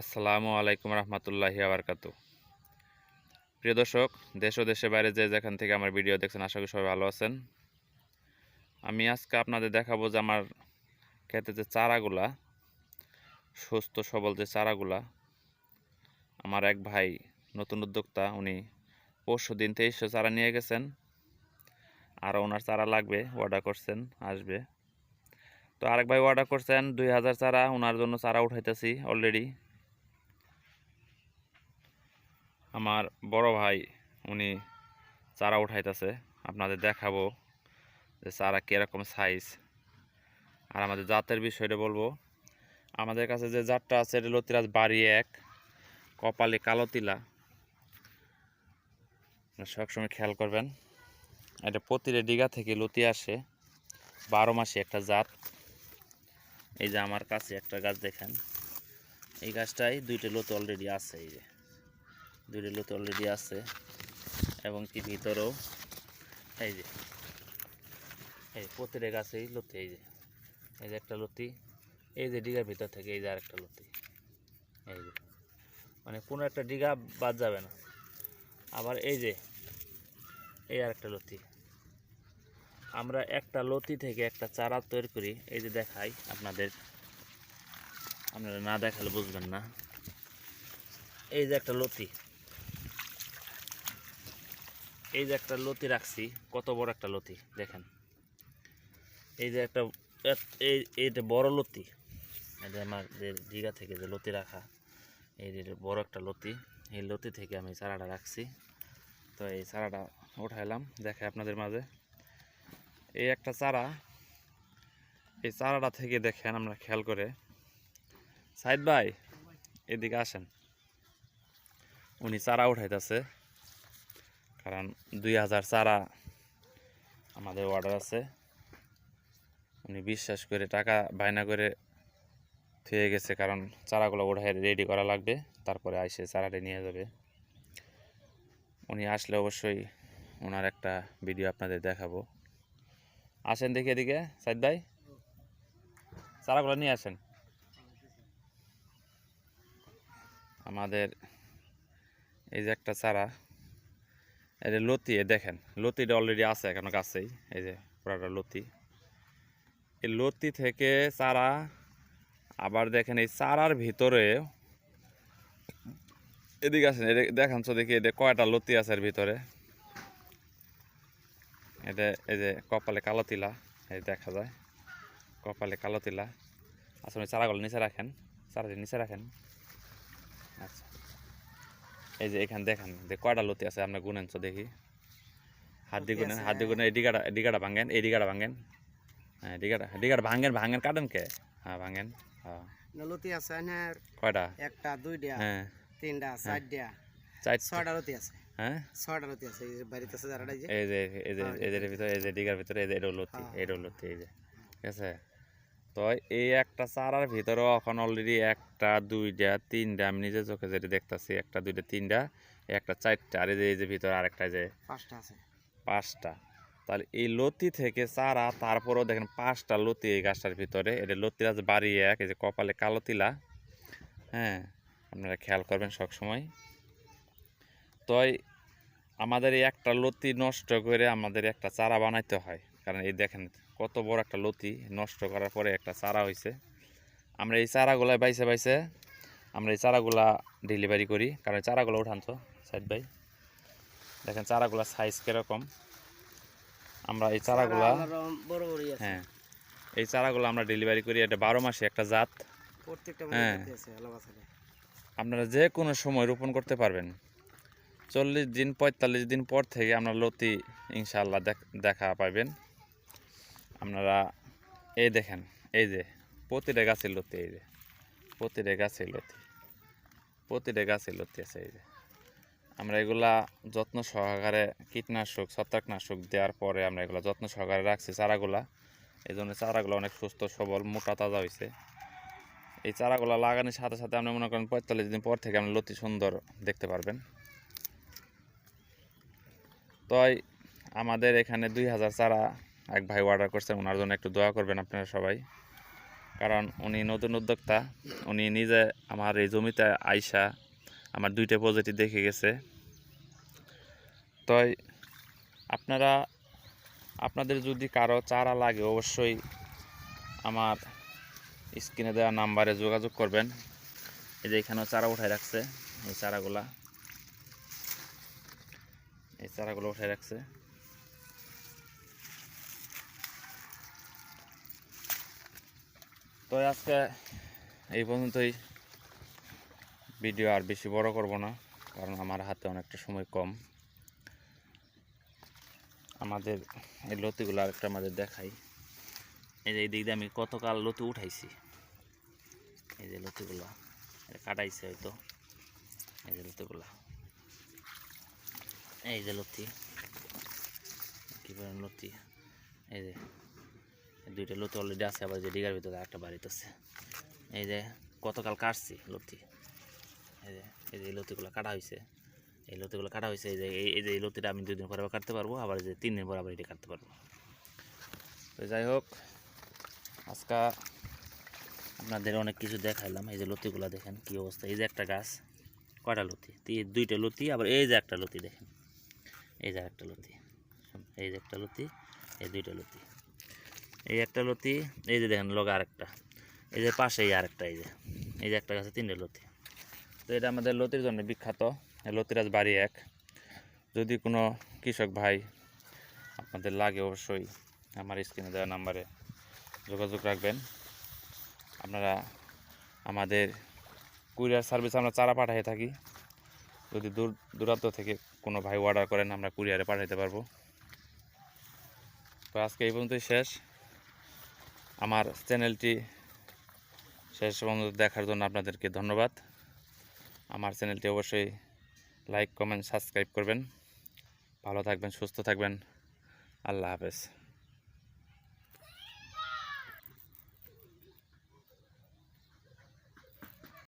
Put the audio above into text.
আসসালামু আলাইকুম রহমতুল্লাহি আবরকাতু। প্রিয় দর্শক, দেশ ও দেশের বাইরে যে যেখান থেকে আমার ভিডিও দেখছেন, আশা করি সবাই ভালো আছেন। আমি আজকে আপনাদের দেখাবো যে আমার খেতে যে চারাগুলা, সুস্থ সবল যে চারাগুলা, আমার এক ভাই নতুন উদ্যোক্তা, উনি পরশু দিন তেইশশো চারা নিয়ে গেছেন। আরও ওনার চারা লাগবে অর্ডার করছেন, আসবে। তো আরেক ভাই অর্ডার করছেন, দুই হাজার চারা ওনার জন্য চারা উঠাইতেছি অলরেডি। আমার বড় ভাই, উনি চারা উঠাইতেছে। আপনাদের দেখাবো যে চারা কীরকম সাইজ আর আমাদের জাতের বিষয়টা বলব। আমাদের কাছে যে জাতটা আছে, এটা লতিরাজ বাড়ি এক, কপালে কালো তিলা। সবসময় খেয়াল করবেন, এটা প্রতিটা ডিগা থেকে লতি আসে। বারো মাসে একটা জাত। এই যে আমার কাছে একটা গাছ দেখেন। এই গাছটাই দুইটা লতি অলরেডি আছে, এই যে। দুইটা লতি অলরেডি আছে এবং কি ভিতরেও, এই যে, এই প্রতিটা গাছেই লতি, এই যে এই যে একটা লতি, এই যে ডিগার ভিতর থেকে এই যে আরেকটা লতি, এই যে মানে কোনো একটা ডিগা বাদ যাবে না। আবার এই যে, এই আরেকটা লতি, আমরা একটা লতি থেকে একটা চারা তৈরি করি, এই যে দেখাই আপনাদের, আপনারা না দেখালে বুঝবেন না। এই যে একটা লতি এই যে একটা লতি রাখছি, কত বড় একটা লতি, দেখেন। এই যে একটা এই এইটা বড় লতি এটা আমার যে দীঘা থেকে যে লতি রাখা, এই যে বড় একটা লতি, এই লতি থেকে আমি চারাটা রাখছি। তো এই চারাটা উঠাইলাম, দেখে আপনাদের মাঝে। এই একটা চারা, এই চারাটা থেকে দেখেন আমরা খেয়াল করে। সাইদ ভাই, এদিকে আসেন। উনি চারা উঠাইতেছে। কারণ দুই হাজার চারা আমাদের অর্ডার আছে। উনি বিশ্বাস করে টাকা বায়না করে থুয়ে গেছে, কারণ চারাগুলো ওঠায় রেডি করা লাগবে, তারপরে আইসে চারাটা নিয়ে যাবে। উনি আসলে অবশ্যই ওনার একটা ভিডিও আপনাদের দেখাবো। আসেন দেখি এদিকে, সাইদ ভাই। চারাগুলো নিয়ে আসেন। আমাদের এই যে একটা চারা যে লতি দেখেন, লতিটা অলরেডি আছে, এখনও গাছেই এই যে পুরাটা লতি। এই লতি থেকে চারা, আবার দেখেন এই চারার ভিতরে, এদিকে আসেন দেখান তো দেখি এটা কয়টা লতি আছে এর ভিতরে। এটা, এই যে কপালে কালো তিলা, এই দেখা যায়, কপালে কালো তিলা। আসলে চারাগুলো নিচে রাখেন, চারাটি নিচে রাখেন। আচ্ছা। এই যে এখানে দেখেন যে কয়টা লতি আছে আপনার গুনেন তো দেখি হাত দিয়ে গুনেন হাত দিয়ে গুনেন এই ডিগাটা ডিগাটা ভাঙেন এই ডিগাটা ভাঙেন হ্যাঁ ডিগাটা ডিগাটা ভাঙেন ভাঙেন কাটেন কে হ্যাঁ ভাঙেন হ্যাঁ লতি আছে কয়টা একটা দুইটা হ্যাঁ তিনটা চারটা চার ছয়টা লতি আছে হ্যাঁ ছয়টা লতি আছে এই যে বাড়িতে আছে যারা এই যে এই যে হ্যাঁ, এই যে ভিতরে এই যে ডিগার ভিতরে এই যে এটা লতি হ্যাঁ। এটা লতি এই যে ঠিক আছে তো এই একটা চারার ভিতরেও এখন অলরেডি একটা দুইটা তিনটা আমি নিজে চোখে যেটা দেখতাছি একটা দুইটা তিনটা একটা চারটা আর এই যে এই যে ভিতরে আরেকটা যে পাঁচটা আছে। পাঁচটা। তাহলে এই লতি থেকে চারা তারপরেও দেখেন পাঁচটা লতি এই গাছটার ভিতরে। এটা লতিরাজ বাড়ি এক এই যে কপালে কালো তিলা। হ্যাঁ আপনারা খেয়াল করবেন সব সময় তো আমাদের এই একটা লতি নষ্ট করে আমাদের একটা চারা বানাইতে হয়। কারণ এই দেখেন কত বড় একটা লতি নষ্ট করার পরে একটা চারা হয়েছে আমরা এই চারাগুলা বাইসে বাইসে আমরা এই চারাগুলা ডেলিভারি করি। কারণ চারাগুলো উঠান তো সাইড বাই দেখেন চারাগুলা সাইজ কীরকম। আমরা এই চারাগুলা হ্যাঁ এই চারাগুলো আমরা ডেলিভারি করি। এটা বারো মাসে একটা জাত। হ্যাঁ। আপনারা যে কোনো সময় রোপণ করতে পারবেন। চল্লিশ দিন পঁয়তাল্লিশ দিন পর থেকে আপনার লতি ইনশাল্লাহ দেখ- দেখা পাবেন আপনারা, এই দেখেন, এই যে, প্রতিটা গাছের লতি, এই যে, প্রতিটা গাছের লতি, প্রতিটা গাছের লতি আছে, এই যে। আমরা এগুলা যত্ন সহকারে কীটনাশক, ছত্রাকনাশক দেওয়ার পরে আমরা এগুলা যত্ন সহকারে রাখছি চারাগুলা। এই জন্য চারাগুলো অনেক সুস্থ, সবল, মোটা, তাজা হয়েছে এই চারাগুলো লাগানোর সাথে সাথে আপনি মনে করেন পঁয়তাল্লিশ দিন পর থেকে আপনি লতি সুন্দর দেখতে পারবেন। তাই আমাদের এখানে দুই হাজার চারা এক ভাই অর্ডার করছেন, ওনার জন্য একটু দোয়া করবেন আপনারা সবাই। কারণ উনি নতুন উদ্যোক্তা, উনি নিজে আমার এই জমিতে আইসা আমার দুইটা প্রজাতি দেখে গেছে। তাই আপনারা, আপনাদের যদি কারও চারা লাগে, অবশ্যই আমার স্ক্রিনে দেওয়া নাম্বারে যোগাযোগ করবেন। এই যে এখানেও চারা উঠায় রাখছে, এই চারাগুলা। এই চারাগুলো উঠাই রাখছে। তো আজকে এই পর্যন্তই। ভিডিও আর বেশি বড় করব না, কারণ আমার হাতে অনেকটা সময় কম। আমাদের এই লতিগুলো আরেকটা আমাদের দেখাই। এই যে এই দিক দিয়ে আমি কতকাল লতি উঠাইছি। এই যে লতিগুলো কাটাইছে হয়তো। এই যে লতিগুলো। এই যে লতি, কী লতি? এই যে দুইটা লতি অলরেডি আছে, আবার যে ডিগার ভিতরে একটা বাড়িতে আছে এই যে গতকাল কাটছি লতি। এই যে এই যে লতিগুলো কাটা হয়েছে এই লতিগুলো কাটা হয়েছে এই যে, এই- যে এই লতিটা আমি দুদিন পরে কাটতে পারব, আবার যে তিন দিন পর আবার এটা কাটতে পারব। তো যাই হোক, আজকে আপনাদের অনেক কিছু দেখাইলাম। এই যে লতিগুলো দেখেন কি অবস্থা। এই যে একটা গাছ, কয়টা লতি? দুইটা লতি, আবার এই যে একটা লতি দেখেন। এই যে একটা লতি। এই যে একটা লতি, এই দুইটা লতি। এই একটা লতি, এই যে দেখেন লগা আরেকটা। এই যে পাশে এই আরেকটা, এই যে। এই যে একটা গাছে তিনটে লতি। তো এটা আমাদের লতির জন্য বিখ্যাত। লতিরাজ বাড়ি এক। যদি কোনো কৃষক ভাই আপনাদের লাগে অবশ্যই আমার স্ক্রিনে দেওয়া নাম্বারে যোগাযোগ রাখবেন। আপনারা আমাদের কুরিয়ার সার্ভিস আমরা চারা পাঠিয়ে থাকি। যদি দূর, দূরান্ত থেকে কোনো ভাই অর্ডার করেন, আমরা কুরিয়ারে পাঠাতে পারব। তো আজকে এই পর্যন্তই শেষ। আমার চ্যানেলটি শেষ পর্যন্ত দেখার জন্য আপনাদেরকে ধন্যবাদ। আমার চ্যানেলটি অবশ্যই লাইক, কমেন্ট, সাবস্ক্রাইব করবেন। ভালো থাকবেন, সুস্থ থাকবেন। আল্লাহ হাফেজ।